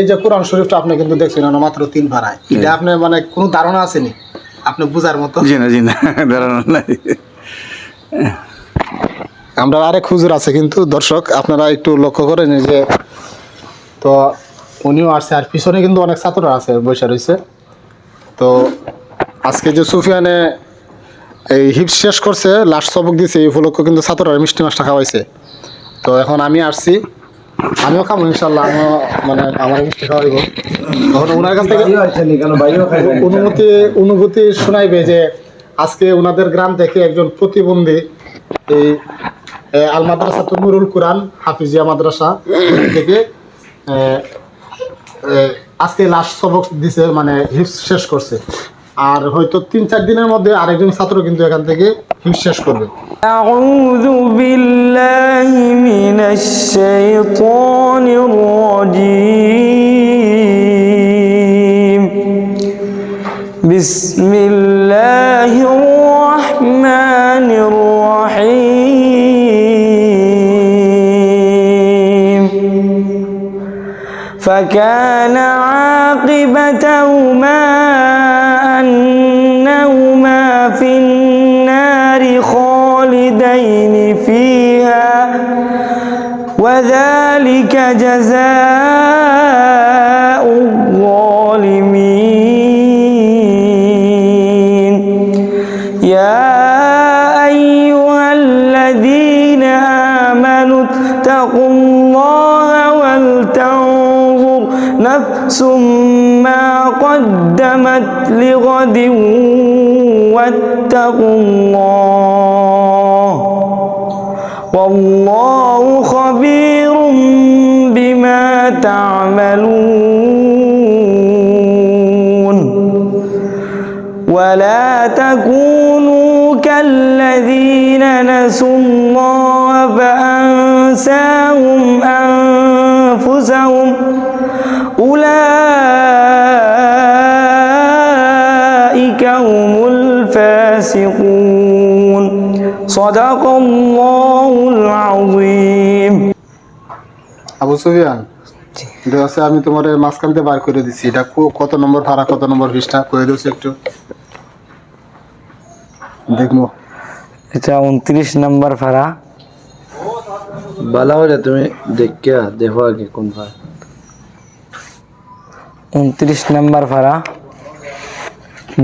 এই যে কোরআন শরীফটা আপনি কিন্তু দেখছিলেন না মাত্র তিন ভাড়ায় এটা আপনি মানে কোনো ধারণা আসেনি? আপনি বুঝার মতো? জি না জি না ধারণা নাই। আমরা আরেক হুজুর আছে কিন্তু দর্শক আপনারা একটু লক্ষ্য করেন যে তো উনিও আসছে আর পিছনে কিন্তু অনেক ছাত্ররা আছে বসে রয়েছে। তো আজকে যে সুফিয়ানে এই হিপস শেষ করছে লাস্ট সবক দিছে এই উপলক্ষে কিন্তু ছাত্ররা মিষ্টি মাছটা খাওয়াইছে। তো এখন আমি আসছি। আমিও খাব, ইনশাল্লাহ। আমিও মানে আমার মিষ্টি খাওয়াইব তখন ওনার কাছ থেকে অনুমতি, অনুভূতি শোনাইবে যে আজকে ওনাদের গ্রাম থেকে একজন প্রতিবন্ধী এই আল মাদ্রাসা নুরুল কুরআন হাফিজিয়া মাদ্রাসা থেকে আজকে লাস্ট সবক দিছে মানে হিপস শেষ করছে। আর হয়তো তিন চার দিনের মধ্যে আরেকজন ছাত্র কিন্তু এখান থেকে হিপস শেষ করবে أعوذ بالله من الشيطان الرجيم بسم الله الرحمن الرحيم فكان عاقبتهما جزاء الظالمين. يا أيها الذين آمنوا اتقوا الله ولتنظر نفس ما قدمت لغد واتقوا الله. والله خبير تعملون ولا تكونوا كالذين نسوا الله فأنساهم أنفسهم. أولئك هم الفاسقون. صدق الله العظيم. أبو سفيان. এটা হচ্ছে আমি তোমার মাঝখানতে বার করে দিচ্ছি এটা কত নম্বর ভাড়া কত নম্বর ভিসটা করে দিচ্ছি একটু। দেখব। এটা উনত্রিশ নম্বর ভাড়া। বালা হলে তুমি দেখিয়া দেখো আগে কোন ভাই উনত্রিশ নম্বর ভাড়া।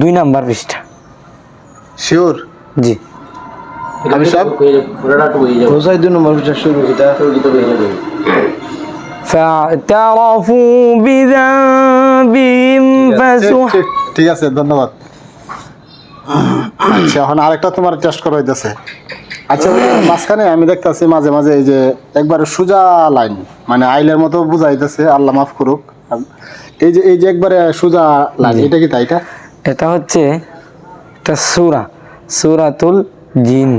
দুই নম্বর পৃষ্ঠা শিওর? জি। আমি সব কোথায় দুই নম্বর পৃষ্ঠা শুরু। এটা فاعترفوا بذنبهم ঠিক فسحقا ঠিক ঠিক আছে ধন্যবাদ আচ্ছা এখন আরেকটা তোমার টেস্ট করা হইতেছে আচ্ছা ওই মাঝখানে আমি দেখতাছি মাঝে মাঝে এই যে একবারে সোজা লাইন মানে আইলের মতো বুঝাইতেছে আল্লাহ মাফ করুক এই যে এই যে একবারে সোজা লাইন এটা কি তাই এটা এটা হচ্ছে এটা সুরা সুরাতুল জিন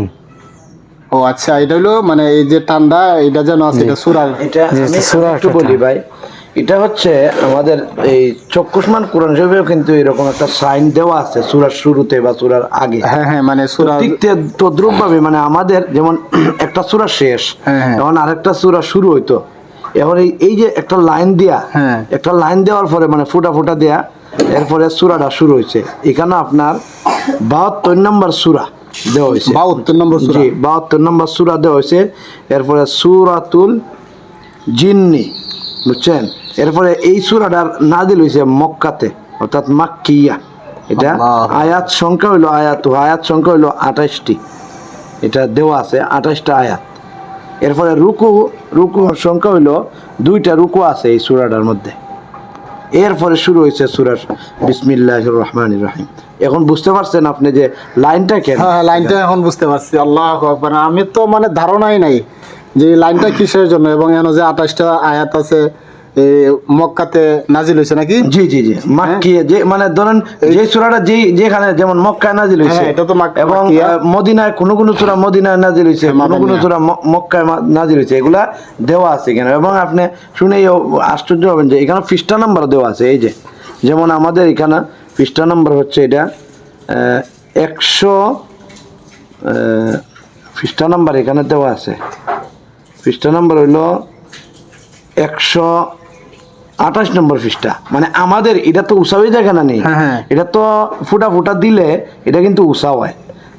ও আচ্ছা এটা হলো মানে এই যে টান্ডা এটা যেন আছে এটা সুরার। এটা একটু বলি ভাই এটা হচ্ছে আমাদের এই চক্ষুষ্মান কোরআন শরীফেও কিন্তু এরকম একটা সাইন দেওয়া আছে সূরার শুরুতে বা সূরার আগে। হ্যাঁ হ্যাঁ মানে সুরা ঠিক তদ্রুপ ভাবে মানে আমাদের যেমন একটা সূরা শেষ হ্যাঁ, হ্যাঁ। এখন আরেকটা সূরা শুরু হইতো। এখন এই এই যে একটা লাইন দেয়া হ্যাঁ। একটা লাইন দেওয়ার পরে মানে ফুটা ফুটা দেয়া এরপরে সূরাটা শুরু হয়েছে এখানে আপনার বাহাত্তর নম্বর সূরা। দেওয়া হয়েছে। বাহাত্তর নম্বর। জি বাহাত্তর নম্বর সূরা দেওয়া হয়েছে। এরপরে সূরাতুল জিন্নি বুঝছেন? এরপরে এই সূরাটার নাজিল হয়েছে মক্কাতে অর্থাৎ মাক্কিয়া। এটা। আয়াত সংখ্যা হইল আয়াত আয়াত সংখ্যা হইল আঠাশটি। এটা দেওয়া আছে আঠাশটা আয়াত। এরপরে রুকু রুকু সংখ্যা হইল দুইটা রুকু আছে এই সূরাটার মধ্যে। এরপরে শুরু হয়েছে সুরার বিসমিল্লাহ রহমান রাহিম। এখন বুঝতে পারছেন আপনি যে লাইনটা কেন? হ্যাঁ হ্যাঁ, লাইনটা এখন বুঝতে পারছি। আল্লাহ আকবার। আমি তো মানে ধারণাই নাই যে লাইনটা কিসের জন্য এবং এন যে আঠাশটা আয়াত আছে মক্কাতে নাজিল হয়েছে নাকি? জি জি জি। মাক্কিয়া যে মানে ধরেন যে সূরাটা যে যেখানে যেমন মক্কায় নাজিল হয়েছে হ্যাঁ, এটা তো এবং মদিনায় কোন কোন সূরা মদিনায় নাজিল হয়েছে কোন কোন। সূরা মক্কায় নাজিল হয়েছে। এগুলা দেওয়া আছে কেন এবং আপনি শুনেই আশ্চর্য হবেন যে এখানে পৃষ্ঠা নাম্বার দেওয়া আছে। এই যে যেমন আমাদের এখানে পৃষ্ঠা নাম্বার হচ্ছে এটা একশো পৃষ্ঠা নাম্বার এখানে দেওয়া আছে। পৃষ্ঠা নাম্বার হইল একশো আঠাশ নম্বর পৃষ্ঠা মানে আমাদের এটা তো উষাওই জায়গা না নেই? হ্যাঁ, হ্যাঁ। এটা তো ফুটা ফুটা দিলে এটা কিন্তু উষা হয়।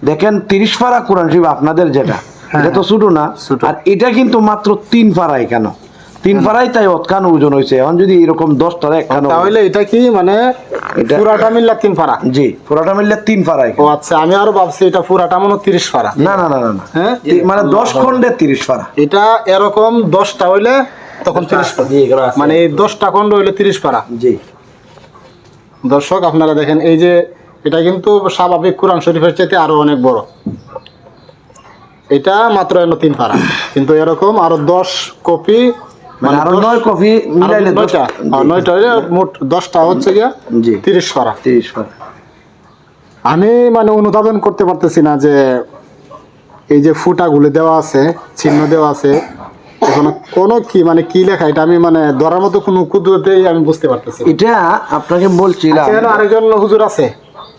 দেখেন তিরিশ পারা কোরআন শরীফ আপনাদের যেটা এটা তো ছোট না। আর এটা কিন্তু মাত্র তিন পাড়াই কেন? তিন পাড়াই তাই অতখান ওজন হয়েছে। এখন যদি এরকম দশটার একখান তাহলে এটা কি মানে এটা- পুরাটা মিল্লা তিন ফারা? জি পুরাটা মিললে তিন পাড়াই ও আচ্ছা আমি আরও ভাবছি এটা পুরাটা মনে তিরিশ ফারা। না না না না হ্যাঁ? মানে দশ খন্ডে তিরিশ পাড়া এটা এরকম দশটা হইলে তখন তিরিশ পারা মানে এই দশটা খন্ড হইলে তিরিশ পারা জি। দর্শক আপনারা দেখেন এই যে এটা কিন্তু স্বাভাবিক কোরআন শরীফের চাইতে আরও অনেক বড়। এটা মাত্র এলো তিন পারা কিন্তু এরকম আরও দশ কপি মানে আরও নয় কপি মিলাইলে নয়টা আর নয়টা মোট দশটা হচ্ছে গিয়া জি। তিরিশ পারা তিরিশ পাড়া। আমি মানে অনুধাবন করতে পারতেছি না যে এই যে ফুটা ফুটাগুলো দেওয়া আছে চিহ্ন দেওয়া আছে এখানে কোনো কি মানে কি লেখা? এটা আমি মানে ধরার মতো কোনো কুদরতেই আমি বুঝতে পারতেছি এটা আপনাকে বলছিলাম। আরেকজন হুজুর আছে।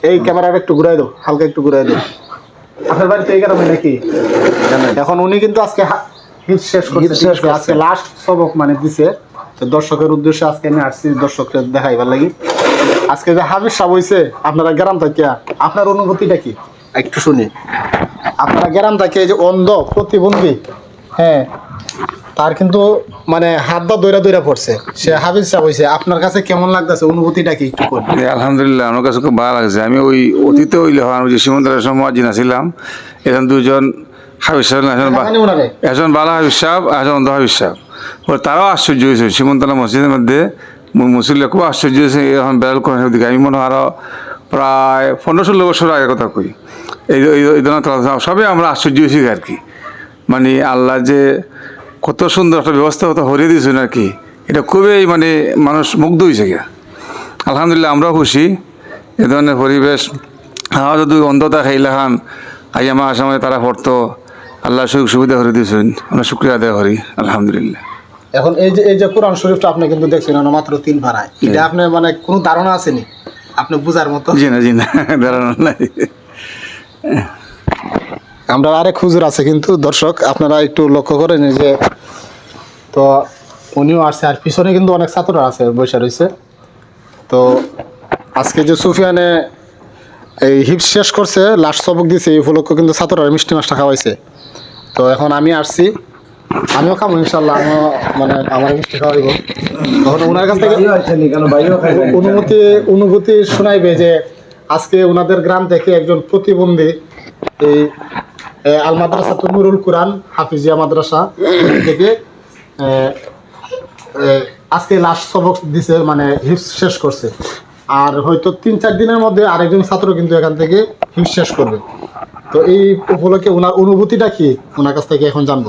এই ক্যামেরাটা একটু ঘুরাই দাও হালকা একটু ঘুরাই দাও। আপনার বাড়িতে এই কারণে নাকি? এখন উনি কিন্তু আজকে শেষ করছে হিট শেষ ঠিক আছে? আজকে লাস্ট সবক মানে দিছে। তো দর্শকের উদ্দেশ্যে আজকে আমি আসছি দর্শকদের দেখাইবার লাগি। আজকে যে হাবিজ সাহেব হইছে আপনারা গ্রাম থাকিয়া আপনার অনুভূতিটা কি? একটু শুনি। আপনারা গ্রাম থেকে এই যে অন্ধ প্রতিবন্ধী হ্যাঁ। তার কিন্তু মানে হাত দা দৈরা দৈরা পড়ছে। সে হাবিজ সাহেব হইছে। আপনার কাছে কেমন লাগতেছে? অনুভূতিটা কি একটু করুন আলহামদুলিল্লাহ আমার কাছে খুব ভালো লাগছে। আমি ওই অতীতে ওই ওই যে সীমন্তরের সময় জিনা ছিলাম এখানে দুজন হাবিজ সাহেব একজন বালা হাবিজ সাহেব আর একজন অন্ধ হাবিজ সাহেব। তারাও আশ্চর্য হয়েছে। সীমন্তলা মসজিদের মধ্যে মু- মুসল্লিরা খুব আশ্চর্য হয়েছে। এখন বেড়াল কোরআন শরীফ দিকে আমি মনে হয় আরও প্রায় পনেরো ষোলো বছর আগের কথা কই। এই ধরনের সবই আমরা আশ্চর্য হয়েছি আর কি। মানে আল্লাহ যে কত সুন্দর একটা ব্যবস্থা কত হরিয়ে দিয়েছেন আর কি এটা খুবই মানে মানুষ মুগ্ধ হয়েছে গিয়া। আলহামদুলিল্লাহ আমরাও খুশি। এ ধরনের পরিবেশ আমার যদি অন্ধতা খাইলা খান আই আমার আসামে তারা পড়তো আল্লাহ সুযোগ সুবিধা করে দিয়েছেন। আমরা শুক্রিয়া আদায় করি আলহামদুলিল্লাহ। এখন এই যে এই যে কোরআন শরীফটা আপনি কিন্তু দেখছেন না মাত্র তিন ভাড়ায় এটা আপনি মানে কোনো ধারণা আসেনি আপনি বুঝার মতো? জি না জি না দাঁড়ানো নাই। আমরা আরেক হুজুর আছে কিন্তু, দর্শক, আপনারা একটু লক্ষ্য করেন যে, তো উনিও আসছে, আর পিছনে কিন্তু অনেক ছাত্ররা আছে, বসে রয়েছে। তো আজকে যে সুফিয়ানে এই হিপস শেষ করছে লাস্ট সবক দিছে এই উপলক্ষে কিন্তু ছাত্ররা মিষ্টি মাছটা খাওয়াইছে। তো এখন আমি আসছি, আমিও খাব ইনশাল্লাহ আমিও মানে আমার মিষ্টি খাওয়াইব। তখন ওনার কাছ থেকে অনুমতি অনুভূতি শোনাইবে যে আজকে ওনাদের গ্রাম থেকে একজন প্রতিবন্ধী এই আল মাদ্রাসা নুরুল কুরআন হাফিজিয়া মাদ্রাসা থেকে আজকে লাস্ট সবক দিছে মানে হিপস শেষ করছে। আর হয়তো তিন চার দিনের মধ্যে আরেকজন ছাত্র কিন্তু এখান থেকে হিপস শেষ করবে। তো এই উপলক্ষে ওনার অনুভূতিটা কি? ওনার কাছ থেকে এখন জানব।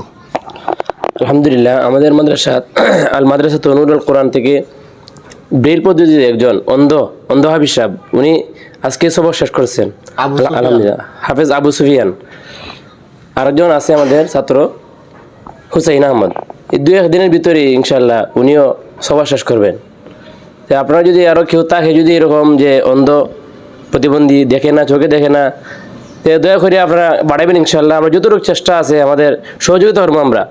আলহামদুলিল্লাহ আমাদের মাদ্রাসা আল মাদ্রাসা তনুরুল কোরআন থেকে ব্রেল পদ্ধতিতে একজন অন্ধ অন্ধ হাফিজ সাহেব উনি আজকে সবক শেষ করেছেন। আলহামদুলিল্লাহ। হাফেজ আবু সুফিয়ান। আরেকজন আছে আমাদের ছাত্র, হুসাইন আহমদ। এই দু এক দিনের ভিতরে ইনশাল্লাহ উনিও সভা শেষ করবেন। আপনারা যদি আরও কেউ থাকে, যদি এরকম যে অন্ধ প্রতিবন্ধী দেখে না, চোখে দেখে না, তো দয়া করে আপনারা বাড়াবেন ইনশাল্লাহ আমরা যতটুকু চেষ্টা আছে, আমাদের সহযোগিতা করব আমরা।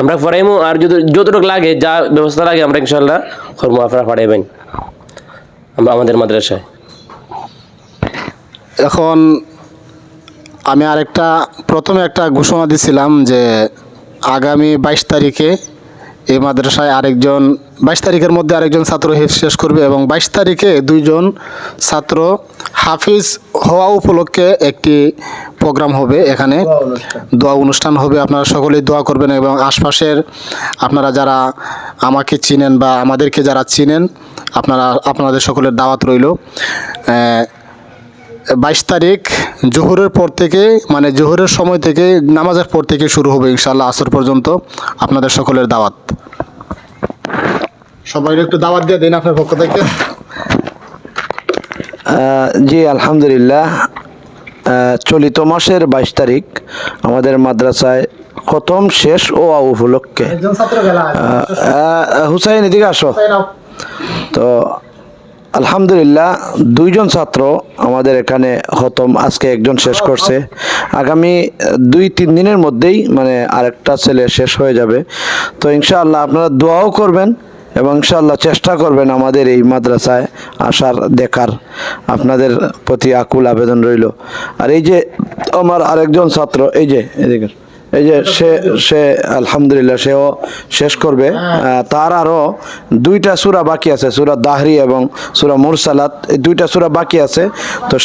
আমরা পড়াইমু আর যদি যতটুকু লাগে, যা ব্যবস্থা লাগে আমরা ইনশাল্লাহ করব, আপনারা পড়াইবেন আমরা আমাদের মাদ্রাসায়। এখন আমি আরেকটা প্রথমে একটা ঘোষণা দিছিলাম যে আগামী বাইশ তারিখে এই মাদ্রাসায় আরেকজন বাইশ তারিখের মধ্যে আরেকজন ছাত্র হিফ শেষ করবে এবং বাইশ তারিখে দুইজন ছাত্র হাফিজ হওয়া উপলক্ষে একটি প্রোগ্রাম হবে এখানে। দোয়া অনুষ্ঠান। হবে আপনারা সকলেই দোয়া করবেন এবং আশপাশের আপনারা যারা আমাকে চিনেন বা আমাদেরকে যারা চিনেন আপনারা আপনাদের সকলের দাওয়াত রইল। বাইশ তারিখ জোহরের পর থেকে মানে জোহরের সময় থেকে নামাজের পর থেকে শুরু হবে ইনশাল্লাহ আসর পর্যন্ত। আপনাদের সকলের দাওয়াত। সবাই একটু দাওয়াত দিয়ে দিন আপনার পক্ষ থেকে। জি আলহামদুলিল্লাহ। চলিত মাসের বাইশ তারিখ আমাদের মাদ্রাসায় খতম শেষ ও উপলক্ষে। হুসাইন এদিকে আসো। তো আলহামদুলিল্লাহ, দুইজন ছাত্র আমাদের এখানে হতম আজকে একজন শেষ করছে। আগামী দুই, তিন দিনের মধ্যেই মানে আরেকটা ছেলে শেষ হয়ে যাবে। তো ইনশাআল্লাহ আপনারা দোয়াও করবেন এবং ইনশাল্লাহ চেষ্টা করবেন আমাদের এই মাদ্রাসায় আসার, দেখার। আপনাদের প্রতি আকুল আবেদন রইল। আর এই যে আমার আরেকজন ছাত্র, এই যে এদিকে এই যে সে সে আলহামদুলিল্লাহ সেও শেষ করবে। তার আরও দুইটা সুরা বাকি আছে সুরা দাহরি এবং সুরা মুরসালাত এই দুইটা সুরা বাকি আছে। তো